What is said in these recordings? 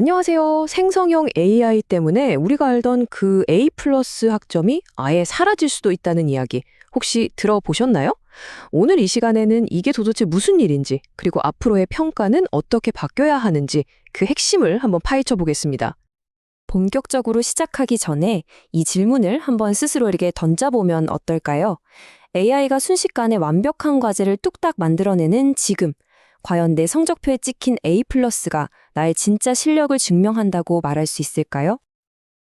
안녕하세요. 생성형 AI 때문에 우리가 알던 그 A 플러스 학점이 아예 사라질 수도 있다는 이야기 혹시 들어보셨나요? 오늘 이 시간에는 이게 도대체 무슨 일인지 그리고 앞으로의 평가는 어떻게 바뀌어야 하는지 그 핵심을 한번 파헤쳐 보겠습니다. 본격적으로 시작하기 전에 이 질문을 한번 스스로에게 던져보면 어떨까요? AI가 순식간에 완벽한 과제를 뚝딱 만들어내는 지금, 과연 내 성적표에 찍힌 A+가 나의 진짜 실력을 증명한다고 말할 수 있을까요?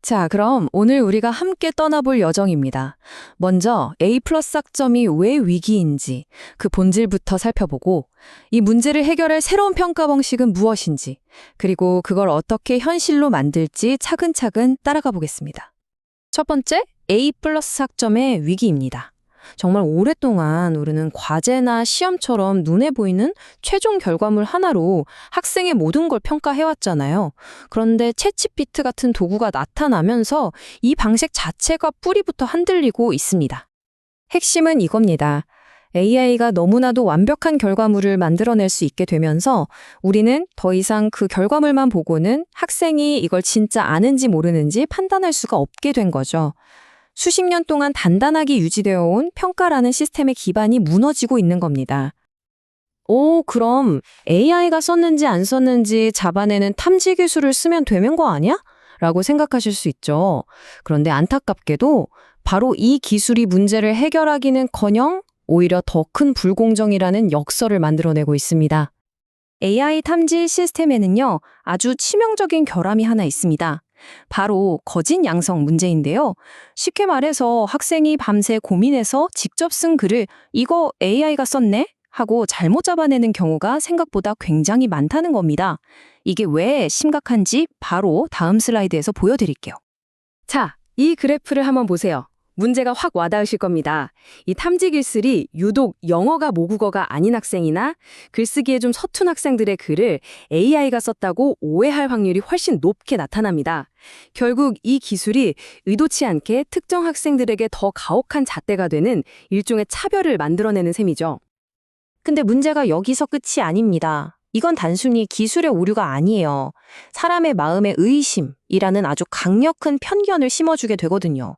자, 그럼 오늘 우리가 함께 떠나볼 여정입니다. 먼저 A 플러스 학점이 왜 위기인지 그 본질부터 살펴보고 이 문제를 해결할 새로운 평가 방식은 무엇인지 그리고 그걸 어떻게 현실로 만들지 차근차근 따라가 보겠습니다. 첫 번째, A 플러스 학점의 위기입니다. 정말 오랫동안 우리는 과제나 시험처럼 눈에 보이는 최종 결과물 하나로 학생의 모든 걸 평가해왔잖아요. 그런데 채치피트 같은 도구가 나타나면서 이 방식 자체가 뿌리부터 흔들리고 있습니다. 핵심은 이겁니다. AI가 너무나도 완벽한 결과물을 만들어낼 수 있게 되면서 우리는 더 이상 그 결과물만 보고는 학생이 이걸 진짜 아는지 모르는지 판단할 수가 없게 된 거죠. 수십 년 동안 단단하게 유지되어 온 평가라는 시스템의 기반이 무너지고 있는 겁니다. 오, 그럼 AI가 썼는지 안 썼는지 잡아내는 탐지 기술을 쓰면 되는 거 아니야? 라고 생각하실 수 있죠. 그런데 안타깝게도 바로 이 기술이 문제를 해결하기는 커녕 오히려 더 큰 불공정이라는 역설을 만들어내고 있습니다. AI 탐지 시스템에는요, 아주 치명적인 결함이 하나 있습니다. 바로 거짓 양성 문제인데요. 쉽게 말해서 학생이 밤새 고민해서 직접 쓴 글을 이거 AI가 썼네? 하고 잘못 잡아내는 경우가 생각보다 굉장히 많다는 겁니다. 이게 왜 심각한지 바로 다음 슬라이드에서 보여드릴게요. 자, 이 그래프를 한번 보세요. 문제가 확 와닿으실 겁니다. 이 탐지 기술이 유독 영어가 모국어가 아닌 학생이나 글쓰기에 좀 서툰 학생들의 글을 AI가 썼다고 오해할 확률이 훨씬 높게 나타납니다. 결국 이 기술이 의도치 않게 특정 학생들에게 더 가혹한 잣대가 되는 일종의 차별을 만들어내는 셈이죠. 근데 문제가 여기서 끝이 아닙니다. 이건 단순히 기술의 오류가 아니에요. 사람의 마음의 의심이라는 아주 강력한 편견을 심어주게 되거든요.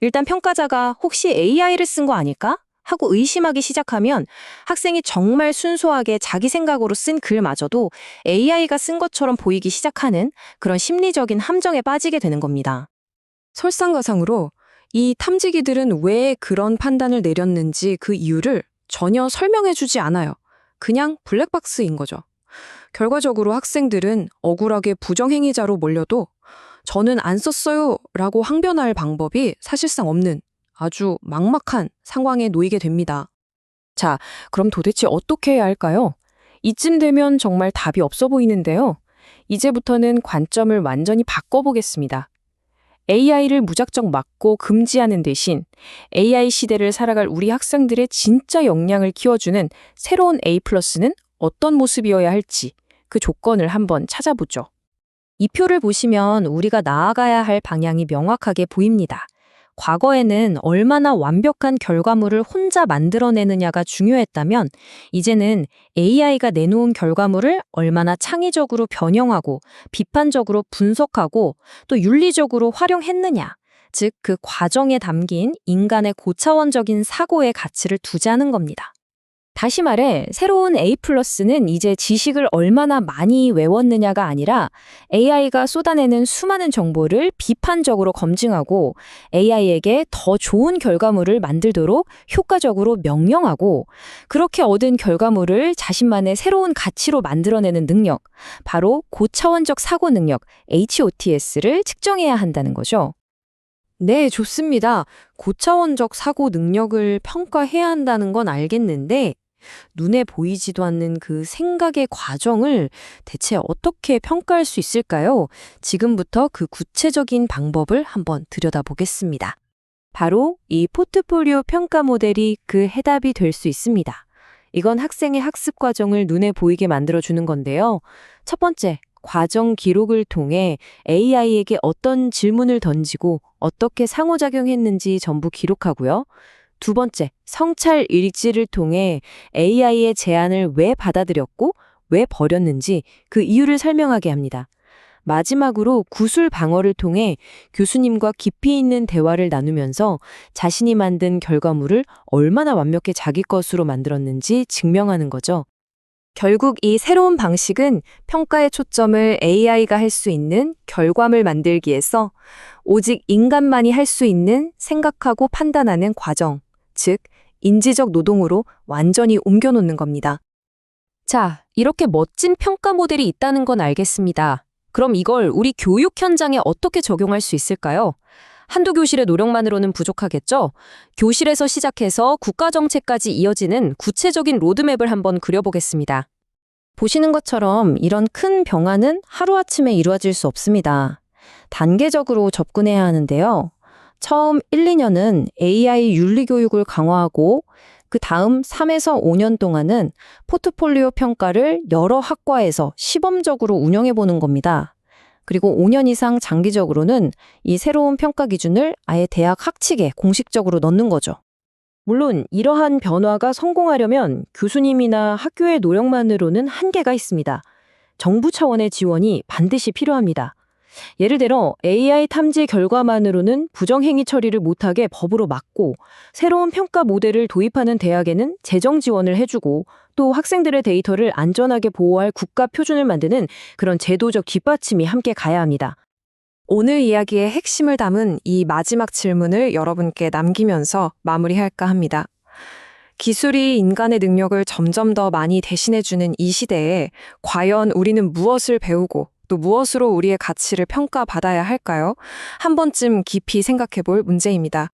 일단 평가자가 혹시 AI를 쓴 거 아닐까? 하고 의심하기 시작하면 학생이 정말 순수하게 자기 생각으로 쓴 글마저도 AI가 쓴 것처럼 보이기 시작하는 그런 심리적인 함정에 빠지게 되는 겁니다. 설상가상으로 이 탐지기들은 왜 그런 판단을 내렸는지 그 이유를 전혀 설명해주지 않아요. 그냥 블랙박스인 거죠. 결과적으로 학생들은 억울하게 부정행위자로 몰려도 저는 안 썼어요 라고 항변할 방법이 사실상 없는 아주 막막한 상황에 놓이게 됩니다. 자, 그럼 도대체 어떻게 해야 할까요? 이쯤 되면 정말 답이 없어 보이는데요. 이제부터는 관점을 완전히 바꿔보겠습니다. AI를 무작정 막고 금지하는 대신 AI 시대를 살아갈 우리 학생들의 진짜 역량을 키워주는 새로운 A+는 어떤 모습이어야 할지 그 조건을 한번 찾아보죠. 이 표를 보시면 우리가 나아가야 할 방향이 명확하게 보입니다. 과거에는 얼마나 완벽한 결과물을 혼자 만들어내느냐가 중요했다면 이제는 AI가 내놓은 결과물을 얼마나 창의적으로 변형하고 비판적으로 분석하고 또 윤리적으로 활용했느냐. 즉, 그 과정에 담긴 인간의 고차원적인 사고의 가치를 두자는 겁니다. 다시 말해, 새로운 A+는 이제 지식을 얼마나 많이 외웠느냐가 아니라 AI가 쏟아내는 수많은 정보를 비판적으로 검증하고 AI에게 더 좋은 결과물을 만들도록 효과적으로 명령하고 그렇게 얻은 결과물을 자신만의 새로운 가치로 만들어내는 능력, 바로 고차원적 사고 능력, HOTS를 측정해야 한다는 거죠. 네, 좋습니다. 고차원적 사고 능력을 평가해야 한다는 건 알겠는데, 눈에 보이지도 않는 그 생각의 과정을 대체 어떻게 평가할 수 있을까요? 지금부터 그 구체적인 방법을 한번 들여다보겠습니다. 바로 이 포트폴리오 평가 모델이 그 해답이 될 수 있습니다. 이건 학생의 학습 과정을 눈에 보이게 만들어주는 건데요. 첫 번째, 과정 기록을 통해 AI에게 어떤 질문을 던지고 어떻게 상호작용했는지 전부 기록하고요. 두 번째, 성찰 일지를 통해 AI의 제안을 왜 받아들였고 왜 버렸는지 그 이유를 설명하게 합니다. 마지막으로 구술 방어를 통해 교수님과 깊이 있는 대화를 나누면서 자신이 만든 결과물을 얼마나 완벽히 자기 것으로 만들었는지 증명하는 거죠. 결국 이 새로운 방식은 평가의 초점을 AI가 할 수 있는 결과물 만들기에서 오직 인간만이 할 수 있는 생각하고 판단하는 과정, 즉, 인지적 노동으로 완전히 옮겨놓는 겁니다. 자, 이렇게 멋진 평가 모델이 있다는 건 알겠습니다. 그럼 이걸 우리 교육 현장에 어떻게 적용할 수 있을까요? 한두 교실의 노력만으로는 부족하겠죠? 교실에서 시작해서 국가정책까지 이어지는 구체적인 로드맵을 한번 그려보겠습니다. 보시는 것처럼 이런 큰 병화는 하루아침에 이루어질 수 없습니다. 단계적으로 접근해야 하는데요. 처음 1, 2년은 AI 윤리 교육을 강화하고 그 다음 3에서 5년 동안은 포트폴리오 평가를 여러 학과에서 시범적으로 운영해 보는 겁니다. 그리고 5년 이상 장기적으로는 이 새로운 평가 기준을 아예 대학 학칙에 공식적으로 넣는 거죠. 물론 이러한 변화가 성공하려면 교수님이나 학교의 노력만으로는 한계가 있습니다. 정부 차원의 지원이 반드시 필요합니다. 예를 들어 AI 탐지 결과만으로는 부정행위 처리를 못하게 법으로 막고 새로운 평가 모델을 도입하는 대학에는 재정 지원을 해주고 또 학생들의 데이터를 안전하게 보호할 국가 표준을 만드는 그런 제도적 뒷받침이 함께 가야 합니다. 오늘 이야기의 핵심을 담은 이 마지막 질문을 여러분께 남기면서 마무리할까 합니다. 기술이 인간의 능력을 점점 더 많이 대신해주는 이 시대에 과연 우리는 무엇을 배우고 또 무엇으로 우리의 가치를 평가받아야 할까요? 한 번쯤 깊이 생각해 볼 문제입니다.